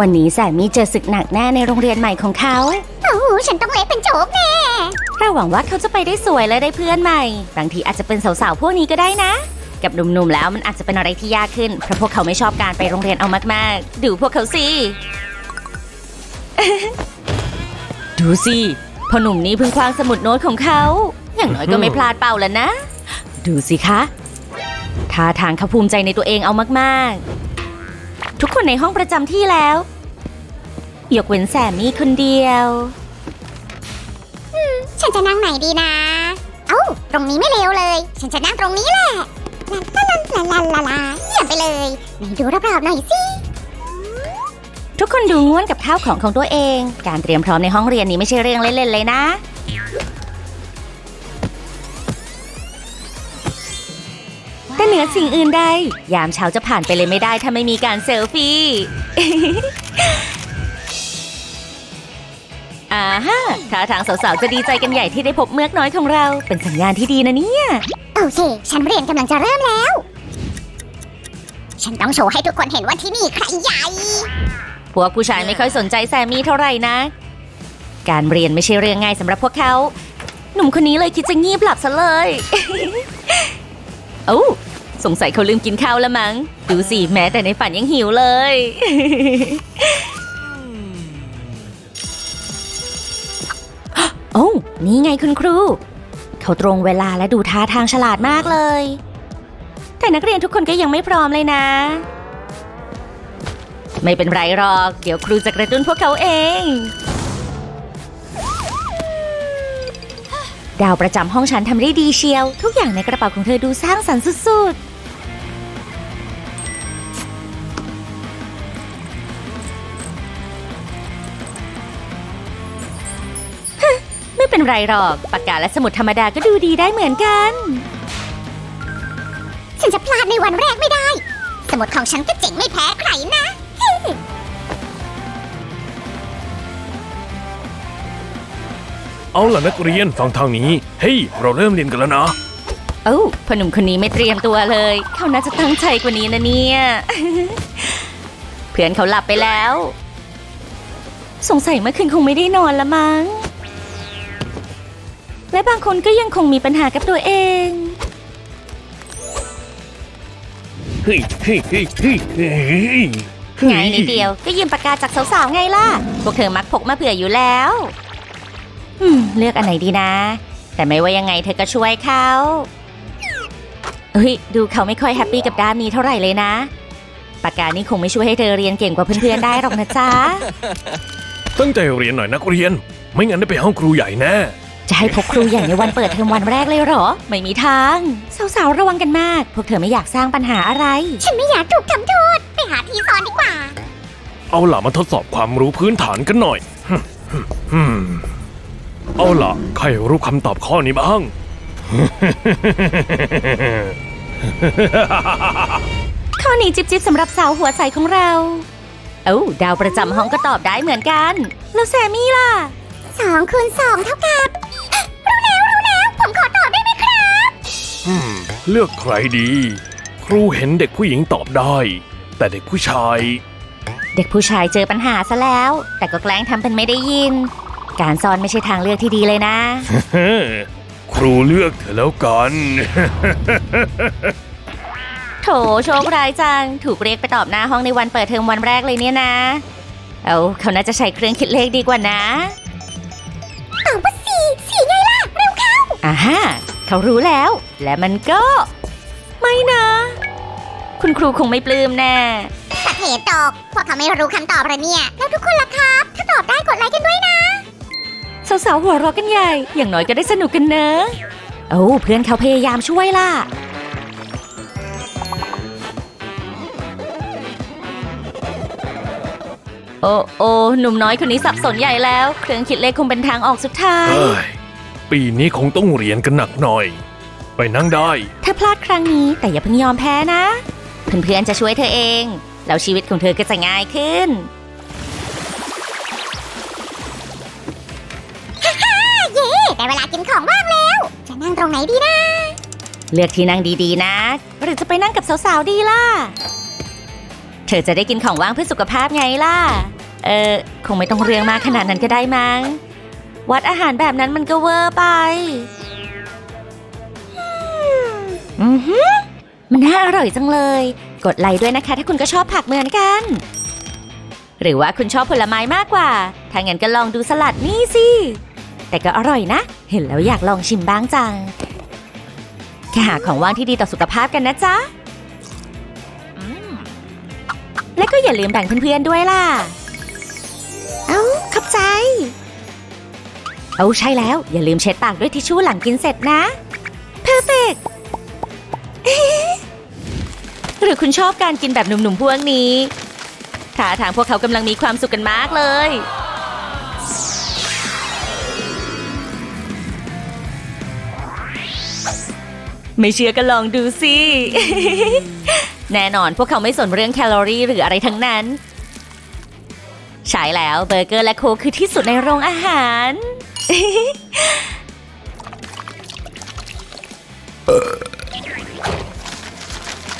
วันนี้แสมี่เจอศึกหนักแน่ในโรงเรียนใหม่ของเขาโอ้โหฉันต้องเละเป็นโจ๊กแน่เราหวังว่าเขาจะไปได้สวยและได้เพื่อนใหม่ บางทีอาจจะเป็นสาวๆพวกนี้ก็ได้นะ กับหนุ่มๆแล้วมันอาจจะเป็นอะไรที่ยากขึ้น เพราะพวกเขาไม่ชอบการไปโรงเรียนเอามากๆ ดูพวกเขาสิ ดูสิพ่อหนุ่มนี้เพิ่งคว้างสมุดโน้ตของเขา อย่างน้อยก็ไม่พลาดเป่าแล้วนะ ดูสิคะท่าทางเขาภูมิใจในตัวเองเอามากๆ ทุกคนในห้องประจำที่แล้ว ยกเว้นแซมมี่คนเดียว ฉันจะนั่งไหนดีนะ เอ้า ตรงนี้ไม่เลวเลย ฉันจะนั่งตรงนี้แหละลาลาลาลาลาลาเยี่ยมไปเลยไหนดูรอบๆหน่อยสิ ทุกคนดูง่วนกับข้าวของของตัวเอง การเตรียมพร้อมในห้องเรียนนี้ไม่ใช่เรื่องเล่นๆเลยนะ แต่เหนือสิ่งอื่นใด ยามเช้าจะผ่านไปเลยไม่ได้ถ้าไม่มีการเซลฟี่ อ่าฮะท่าทางสาวๆ จะดีใจกันใหญ่ที่ได้พบเมือกน้อยของเรา เป็นสัญญาณที่ดีนะเนี่ย โอเค ฉันเรียนกำลังจะเริ่มแล้ว ฉันต้องโชว์ให้ทุกคนเห็นว่าที่นี่ใครใหญ่ พวกผู้ชายไม่ค่อยสนใจแซมมี่เท่าไหร่นะ การเรียนไม่ใช่เรื่องง่ายสำหรับพวกเขา หนุ่มคนนี้เลยคิดจะงีบหลับซะเลยโอ้าสงสัยเขาลืมกินข้าวแล้วมั้ง ดูสิแม้แต่ในฝันยังหิวเลย นี่ไงคุณครู เขาตรงเวลาและดูท่าทางฉลาดมากเลย แต่นักเรียนทุกคนก็ยังไม่พร้อมเลยนะ ไม่เป็นไรหรอก เดี๋ยวครูจะกระตุ้นพวกเขาเอง ดาวประจำห้องฉันทำได้ดีเชียว ทุกอย่างในกระเป๋าของเธอดูสร้างสรรค์สุดๆ เป็นไรหรอกปากกาและสมุดธรรมดาก็ดูดีได้เหมือนกัน ฉันจะพลาดในวันแรกไม่ได้ สมุดของฉันก็เจ๋งไม่แพ้ใครนะ เอาล่ะนักเรียนฟังทางนี้ เฮ้ย เราเริ่มเรียนกันแล้วนะ เอ้าพ่อหนุ่มคนนี้ไม่เตรียมตัวเลย เขาน่าจะตั้งใจกว่านี้นะเนี่ย เพื่อนเขาหลับไปแล้ว สงสัยเมื่อคืนคงไม่ได้นอนละมั้ง และบางคนก็ยังคงมีปัญหากับตัวเอง เฮ้ยเฮ้ยเฮ้ยเฮ้ยเฮ้ยไงนิดเดียวก็ยืมปากกาจากสาวๆไงล่ะ พวกเธอมักพกมาเผื่ออยู่แล้วอืมเลือกอันไหนดีนะ แต่ไม่ว่ายังไงเธอก็ช่วยเขาเฮ้ยดูเขาไม่ค่อยแฮปปี้กับด้านนี้เท่าไหร่เลยนะ ปากกานี่คงไม่ช่วยให้เธอเรียนเก่งกว่าเพื่อนๆได้หรอกนะจ๊ะ ตั้งใจเรียนหน่อยนักเรียน ไม่งั้นได้ไปห้องครูใหญ่แน่ จะให้พกครูใหญ่ในวันเปิดเทอมวันแรกเลยเหรอ ไม่มีทาง สาวๆ ระวังกันมาก พวกเธอไม่อยากสร้างปัญหาอะไร ฉันไม่อยากถูกทำโทษ ไปหาที่สอนดีกว่า เอาล่ะมาทดสอบความรู้พื้นฐานกันหน่อยฮึ่มฮึ่มฮึ่มเอาล่ะ ใครรู้คำตอบข้อนี้บ้าง ข้อนี้จิบจิบสำหรับสาวหัวใสของเรา เอ้าดาวประจำห้องก็ตอบได้เหมือนกัน แล้วแซมมี่ล่ะ สองคูณสองเท่ากับ เลือกใครดี ครูเห็นเด็กผู้หญิงตอบได้ แต่เด็กผู้ชาย เด็กผู้ชายเจอปัญหาซะแล้ว แต่ก็แกล้งทำเป็นไม่ได้ยิน การซ่อนไม่ใช่ทางเลือกที่ดีเลยนะเฮ้อครูเลือกเธอแล้วกัน โถโชคร้ายจัง ถูกเรียกไปตอบหน้าห้องในวันเปิดเทอมวันแรกเลยเนี่ยนะ เอาเขาน่าจะใช้เครื่องคิดเลขดีกว่านะตอบว่าสี่สี่ไงล่ะ เร็วเข้าอ่าฮะ เขารู้แล้ว และมันก็ ไม่นะ คุณครูคงไม่ปลื้มแน่สะเหตุตก พวกเขาไม่รู้คำตอบเลยเนี่ย แล้วทุกคนล่ะครับ ถ้าตอบได้กดไลค์กันด้วยนะ สาวๆหัวเราะกันใหญ่ อย่างน้อยก็ได้สนุกกันเนอะโอ้าเพื่อนเขาพยายามช่วยล่ะโอ้โอ้หนุ่มน้อยคนนี้สับสนใหญ่แล้ว เครื่องคิดเลขคงเป็นทางออกสุดท้าย เอ้ย ปีนี้คงต้องเรียนกันหนักหน่อย ไปนั่งได้ ถ้าพลาดครั้งนี้แต่อย่าเพิ่งยอมแพ้นะ เพื่อนๆจะช่วยเธอเอง แล้วชีวิตของเธอก็จะง่ายขึ้นเย่ได้เวลากินของว่างแล้ว จะนั่งตรงไหนดีนะ เลือกที่นั่งดีๆ นะ หรือจะไปนั่งกับสาวๆ ดีล่ะ เธอจะได้กินของว่างเพื่อสุขภาพไงล่ะ เออ คงไม่ต้องเรื่องมากขนาดนั้นก็ได้มั้ง วัดอาหารแบบนั้นมันก็เวอร์ไปอือหือมันน่าอร่อยจังเลย กดไลค์ด้วยนะคะ ถ้าคุณก็ชอบผักเหมือนกัน หรือว่าคุณชอบผลไม้มากกว่า ถ้างั้นก็ลองดูสลัดนี่สิ แต่ก็อร่อยนะ เห็นแล้วอยากลองชิมบ้างจังแค่หาของว่างที่ดีต่อสุขภาพกันนะจ๊ะ และก็อย่าลืมแบ่งเพื่อนๆด้วยล่ะ เอ้า ขอบใจ เอาใช่แล้ว อย่าลืมเช็ดปากด้วยทิชชู่หลังกินเสร็จนะเพอร์เฟกหรือคุณชอบการกินแบบหนุ่มๆพวกนี้ท่าทางพวกเขากำลังมีความสุขกันมากเลย ไม่เชื่อก็ลองดูสิ แน่นอนพวกเขาไม่สนเรื่องแคลอรี่หรืออะไรทั้งนั้น ใช่แล้วเบอร์เกอร์และโคคือที่สุดในโรงอาหาร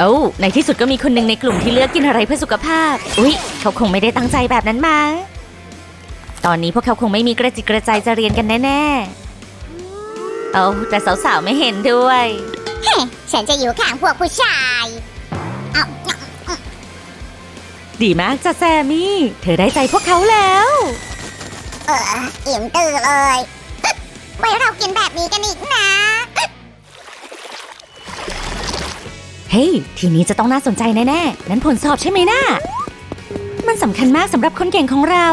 โอ้าในที่สุดก็มีคนหนึ่งในกลุ่มที่เลือกกินอะไรเพื่อสุขภาพ อุ๊ย เขาคงไม่ได้ตั้งใจแบบนั้นมา ตอนนี้พวกเขาคงไม่มีกระจิกกระใจจะเรียนกันแน่ๆ เอาแต่สาวๆไม่เห็นด้วย เฮ้ฉันจะอยู่ข้างพวกผู้ชายเอาดีมากจ้ะแซมมี่ เธอได้ใจพวกเขาแล้ว เอออิ่มตื่นเลยไว้เรากินแบบนี้กันอีกนะ เฮ้ย ทีนี้จะต้องน่าสนใจแน่ๆ นั้นผลสอบใช่ไหมนะ่ามันสำคัญมากสำหรับคนเก่งของเรา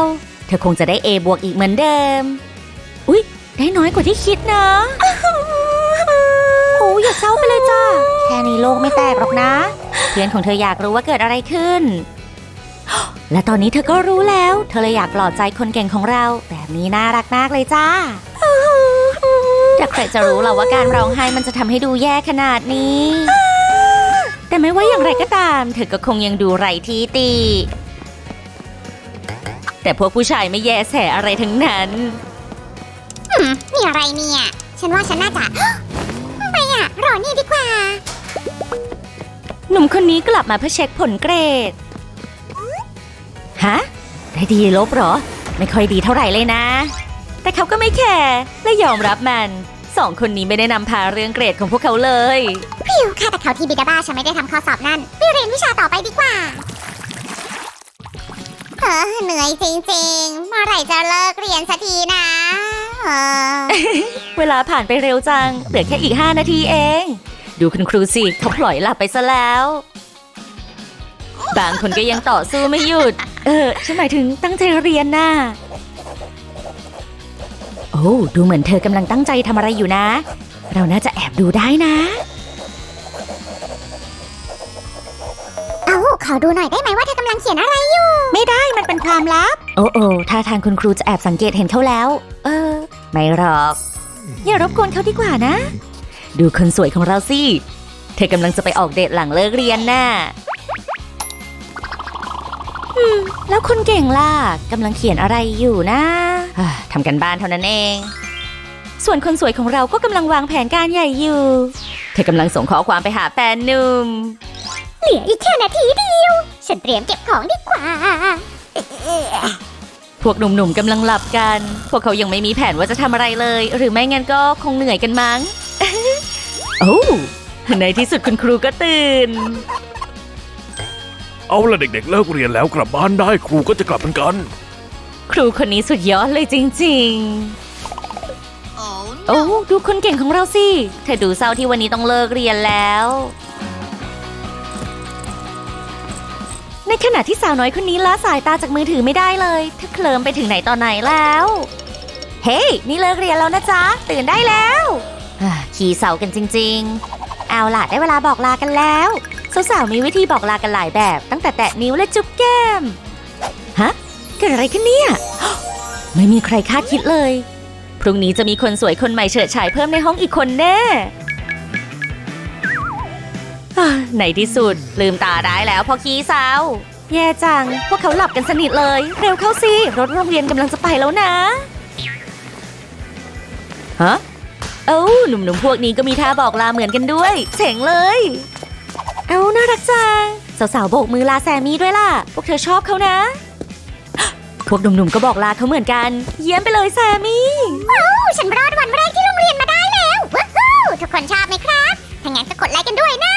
เธอคงจะได้ A บวกอีกเหมือนเดิม อุ๊ย ได้น้อยกว่าที่คิดนะ โอ้อย่าเศร้าไปเลยจ้า แค่นี้โลกไม่แตกหรอกนะ เพื่อนของเธออยากรู้ว่าเกิดอะไรขึ้น และตอนนี้เธอก็รู้แล้ว เธอเลยอยากปลอบใจคนเก่งของเรา แบบนี้น่ารักมากเลยจ้าแต่ใครจะรู้หรอว่าการร้องไห้มันจะทำให้ดูแย่ขนาดนี้ แต่ไม่ว่าอย่างไรก็ตาม เธอก็คงยังดูไรที่ตี แต่พวกผู้ชายไม่แยแสอะไรทั้งนั้น หืมนี่อะไรเนี่ย ฉันว่าฉันน่าจะ ไม่อะรอนี่ดีกว่า หนุ่มคนนี้กลับมาเพื่อเช็คผลเกรด ฮะได้ดีลบเหรอ ไม่ค่อยดีเท่าไหร่เลยนะ แต่เขาก็ไม่แคร์และยอมรับมันสองคนนี้ไม่ได้นำพาเรื่องเกรดของพวกเขาเลยพิวค่ะแต่เขาที่บิดาบ้าฉันไม่ได้ทำข้อสอบนั่นไปเรียนวิชาต่อไปดีกว่าเออเหนื่อยจริงๆ เมื่อไหร่จะเลิกเรียนสักทีนะ เออ เวลาผ่านไปเร็วจัง เหลือแค่อีก 5 นาทีเอง ดูคุณครูสิเขาพลอยหลับไปซะแล้ว บางคนก็ยังต่อสู้ไม่หยุด เออ ฉันหมายถึงตั้งใจเรียนน่ะ โอ้ ดูเหมือนเธอกำลังตั้งใจทำอะไรอยู่นะ เราน่าจะแอบดูได้นะ เอาขอดูหน่อยได้ไหมว่าเธอกำลังเขียนอะไรอยู่ ไม่ได้มันเป็นความลับ โอ้โอ้ท่าทางคุณครูจะแอบสังเกตเห็นเขาแล้ว เออ ไม่หรอก อย่ารบกวนเขาดีกว่านะ ดูคนสวยของเราสิ เธอกำลังจะไปออกเดทหลังเลิกเรียนน่ะอืม แล้วคนเก่งล่ะกำลังเขียนอะไรอยู่นะอ่าทำกันบ้านเท่านั้นเอง ส่วนคนสวยของเราก็กำลังวางแผนการใหญ่อยู่ เธอกำลังส่งข้อความไปหาแฟนหนุ่ม เหลืออีกแค่นาทีเดียว ฉันเตรียมเก็บของดีกว่า พวกหนุ่มๆกำลังหลับกัน พวกเขายังไม่มีแผนว่าจะทำอะไรเลย หรือไม่งั้นก็คงเหนื่อยกันมั้ง โอ้วในที่สุดคุณครูก็ตื่น เอาละเด็กๆเลิกเรียนแล้วกลับบ้านได้ครูก็จะกลับเหมือนกัน ครูคนนี้สุดยอดเลยจริงๆ โอ้ดูคนเก่งของเราสิ เธอดูเศร้าที่วันนี้ต้องเลิกเรียนแล้ว ในขณะที่สาวน้อยคนนี้ละสายตาจากมือถือไม่ได้เลย เธอเคลิมไปถึงไหนตอนไหนแล้ว เฮ้ย นี่เลิกเรียนแล้วนะจ๊ะ ตื่นได้แล้วอ่าขี่เสากันจริง ๆ เอาล่ะได้เวลาบอกลากันแล้ว สาวๆมีวิธีบอกลากันหลายแบบ ตั้งแต่แตะนิ้วและจุ๊บแก้ม ฮะ เกิดอะไรขึ้นเนี่ย ไม่มีใครคาดคิดเลย พรุ่งนี้จะมีคนสวยคนใหม่เฉิดฉายเพิ่มในห้องอีกคนแน่อ่าในที่สุด ลืมตาได้แล้วพอขี้เศร้าแย่จัง พวกเขาหลับกันสนิทเลย เร็วเข้าสิ รถโรงเรียนกำลังจะไปแล้วนะ ฮะ เอ้าหนุ่มๆพวกนี้ก็มีท่าบอกลาเหมือนกันด้วยเจ๋งเลย เอาน่ารักจัง สาวๆโบกมือลาแซมมี่ด้วยล่ะ พวกเธอชอบเขานะ พวกหนุ่มๆก็บอกลาเขาเหมือนกัน เยี่ยมไปเลยแซมมี่ว้ฉันรอดวันแรกที่โรงเรียนมาได้แล้วว้าวทุกคนชอบไหมครับถ้างั้นก็กดไลค์กันด้วยนะ